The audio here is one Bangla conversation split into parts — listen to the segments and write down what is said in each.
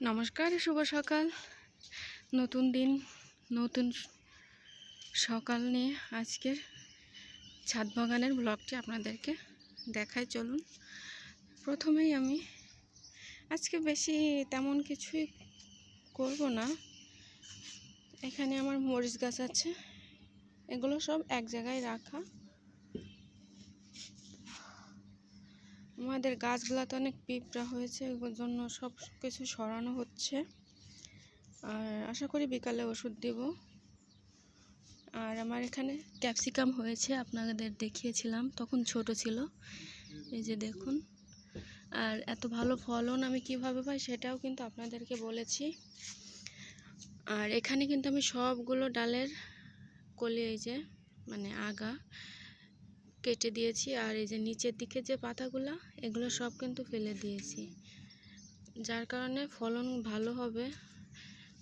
নমস্কার, শুভ সকাল। নতুন দিন, নতুন সকাল নিয়ে আজকের ছাদ বাগানের ব্লগটি আপনাদেরকে দেখাই। চলুন, প্রথমেই আমি আজকে বেশি তেমন কিছুই করব না। এখানে আমার মরিচ গাছ আছে, এগুলো সব এক জায়গায় রাখা। আমাদের গাছগুলোতে অনেক পিঁপড়া হয়েছে ওর জন্য সব কিছু সরানো হচ্ছে। আর আশা করি বিকালে ওষুধ দেব। আর আমার এখানে ক্যাপসিকাম হয়েছে, আপনাদের দেখিয়েছিলাম, তখন ছোট ছিল। এই যে দেখুন। আর এত ভালো ফলন আমি কীভাবে পাই সেটাও কিন্তু আপনাদেরকে বলেছি। আর এখানে কিন্তু আমি সবগুলো ডালের কলি, এই যে মানে আগা কেটে দিয়েছি আর এই যে নিচের দিকে যে পাতাগুলো, এগুলো সব কিন্তু ফেলে দিয়েছি। যার কারণে ফলন ভালো হবে।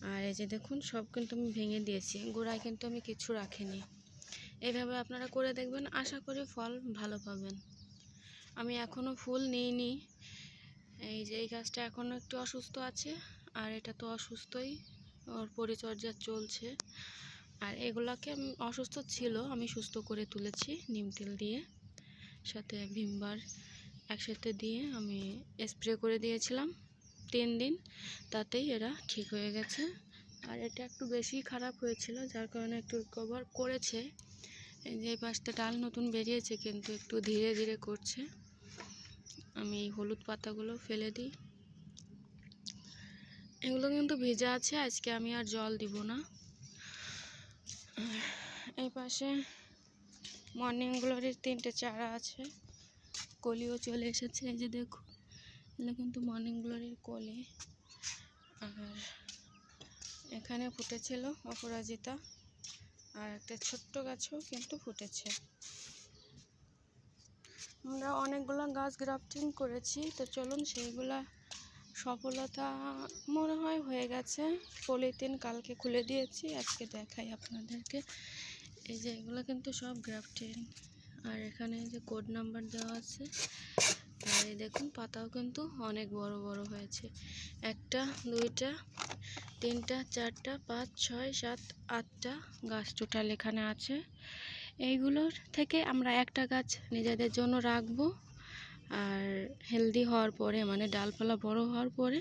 আর এই যে দেখুন, সব কিন্তু আমি ভেঙে দিয়েছি। গোড়ায় কিন্তু আমি কিছু রাখিনি। এভাবে আপনারা করে দেখবেন, আশা করি ফল ভালো পাবেন। আমি এখনও ফুল নিইনি। এই যে এই গাছটা এখনও একটু অসুস্থ আছে, আর এটা তো অসুস্থই। ওর পরিচর্যা চলছে। আর এগুলাকে অসুস্থ ছিল, আমি সুস্থ করে তুলেছি নিম তেল দিয়ে। সাথে ভিমবার একসাথে দিয়ে আমি স্প্রে করে দিয়েছিলাম তিন দিন, তাতেই এরা ঠিক হয়ে গেছে। আর এটা একটু বেশি খারাপ হয়েছিল, যার কারণে একটু রিকভার করেছে। যে পাশটা ডাল নতুন বেরিয়েছে, কিন্তু একটু ধীরে ধীরে করছে। আমি এই হলুদ পাতাগুলো ফেলে দিই। এগুলো কিন্তু ভেজা আছে, আজকে আমি আর জল দিব না। পাশে মর্নিং গ্লোরির তিনটে চারা আছে। কলিও চলে এসেছে, এই যে দেখুন এগুলো কিন্তু মর্নিং গ্লোরির কলি। আর এখানে ফুটেছিল অপরাজিতা, আর একটা ছোট্ট গাছও কিন্তু ফুটেছে। আমরা অনেকগুলো গাছ গ্রাফটিং করেছি, তো চলুন সেইগুলা সফলতা মনে হয় হয়ে গেছে। পলিথিন কালকে খুলে দিয়েছি, আজকে দেখাই আপনাদেরকে। এই যে এগুলো কিন্তু সব গ্রাফটিং আর এখানে যে কোড নাম্বার দেওয়া আছে, আর এই দেখুন পাতাও কিন্তু অনেক বড় বড় হয়েছে। একটা, দুইটা, তিনটা, চারটা, পাঁচ, ছয়, সাত, আটটা গাছ টোটাল এখানে আছে। এইগুলোর থেকে আমরা একটা গাছ নিজেদের জন্য রাখব। আর হেলদি হওয়ার পরে মানে ডালপালা বড় হওয়ার পরে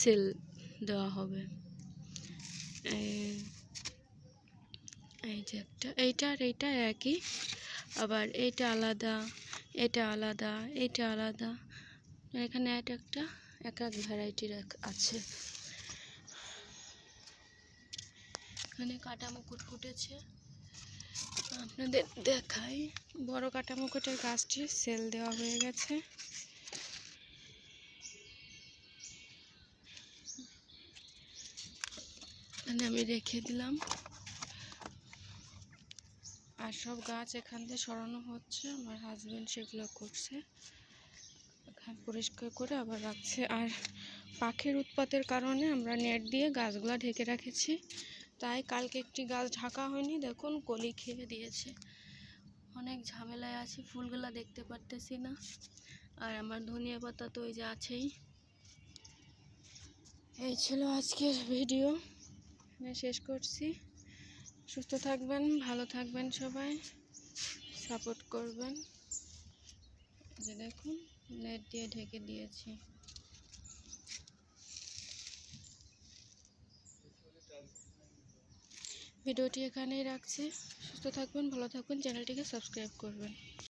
সেল দেওয়া হবে। এই- যে একটা, এইটা আর এইটা একই। আবার এইটা আলাদা, এটা আলাদা এটা আলাদা। এখানে এক একটা, এক এক ভ্যারাইটির আছে। এখানে কাটা মুকুট ফুটেছে। আপনাদের দেখাই। বড় কাটা মুকুটের গাছটি সেল দেওয়া হয়ে গেছে। আমি রেখে দিলাম। আর সব গাছ এখান থেকে সরানো হচ্ছে। আমার হাজব্যান্ড সেগুলো করছে। এখানে পরিষ্কার করে আবার রাখছে। আর পাখির উৎপাতের কারণে আমরা নেট দিয়ে গাছগুলো ঢেকে রেখেছি। তাই কালকে একটি গাছ ঢাকা হয়নি। দেখুন, কলি খেয়ে দিয়েছে। অনেক ঝামেলায় আছি, ফুলগুলো দেখতে পারতেছি না। আর আমার ধনিয়া পাতা তো ওই যে আছেই। এই ছিল আজকের ভিডিও শেষ করছি। সুস্থ থাকবেন, ভালো থাকবেন সবাই। সাপোর্ট করবেন। যে দেখুন, নেট দিয়ে ঢেকে দিয়েছি। ভিডিওটি এখানেই রাখছি। সুস্থ থাকবেন, ভালো থাকবেন, চ্যানেলটিকে সাবস্ক্রাইব করবেন।